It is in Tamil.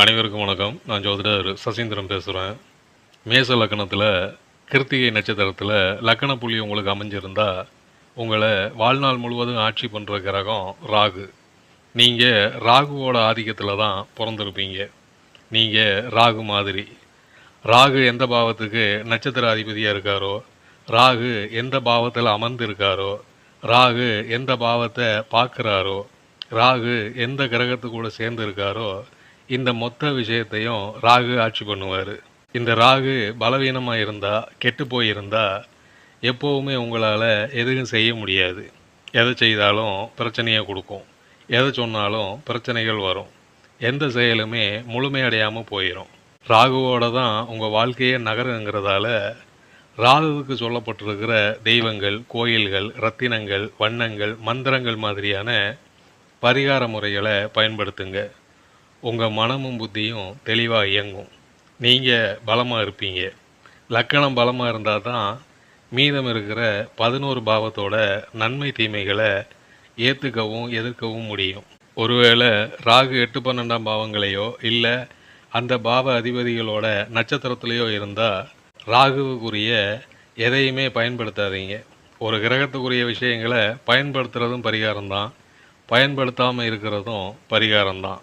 அனைவருக்கும் வணக்கம். நான் ஜோதிடர் சசீந்திரன் பேசுகிறேன் மேச லக்கணத்தில் கிருத்திகை நட்சத்திரத்தில் லக்கண புள்ளி உங்களுக்கு அமைஞ்சிருந்தால் உங்களை வாழ்நாள் முழுவதும் ஆட்சி பண்ணுற கிரகம் ராகு. நீங்கள் ராகுவோட ஆதிக்கத்தில் தான் பிறந்திருப்பீங்க. நீங்கள் ராகு மாதிரி. ராகு எந்த பாவத்துக்கு நட்சத்திர அதிபதியாக இருக்காரோ ராகு எந்த பாவத்தில் அமர்ந்திருக்காரோ ராகு எந்த பாவத்தை பார்க்குறாரோ ராகு எந்த கிரகத்து கூட சேர்ந்து இருக்காரோ இந்த மொத்த விஷயத்தையும் ராகு ஆட்சி பண்ணுவார். இந்த ராகு பலவீனமாக இருந்தால் கெட்டு போயிருந்தா எப்போவுமே உங்களால் எதுவும் செய்ய முடியாது. எதை செய்தாலும் பிரச்சனையை கொடுக்கும். எதை சொன்னாலும் பிரச்சனைகள் வரும். எந்த செயலுமே முழுமையடையாமல் போயிடும் ராகுவோட தான் உங்கள் வாழ்க்கையே நகருங்கிறதால ராகுவுக்கு சொல்லப்பட்டிருக்கிற தெய்வங்கள் கோயில்கள் ரத்தினங்கள் வண்ணங்கள் மந்திரங்கள் மாதிரியான பரிகார முறைகளை பயன்படுத்துங்க. உங்கள் மனமும் புத்தியும் தெளிவாக இயங்கும். நீங்கள் பலமாக இருப்பீங்க. லக்கணம் பலமாக இருந்தால் தான் மீதம் இருக்கிற பதினோரு பாவத்தோட நன்மை தீமைகளை ஏற்றுக்கவும் எதிர்க்கவும் முடியும். ஒருவேளை ராகு எட்டு பன்னெண்டாம் பாவங்களையோ இல்லை அந்த பாவ அதிபதிகளோட நட்சத்திரத்திலேயோ இருந்தால் ராகுவுக்குரிய எதையுமே பயன்படுத்தாதீங்க. ஒரு கிரகத்துக்குரிய விஷயங்களை பயன்படுத்துகிறதும் பரிகாரம்தான். பயன்படுத்தாமல் இருக்கிறதும் பரிகாரம்தான்.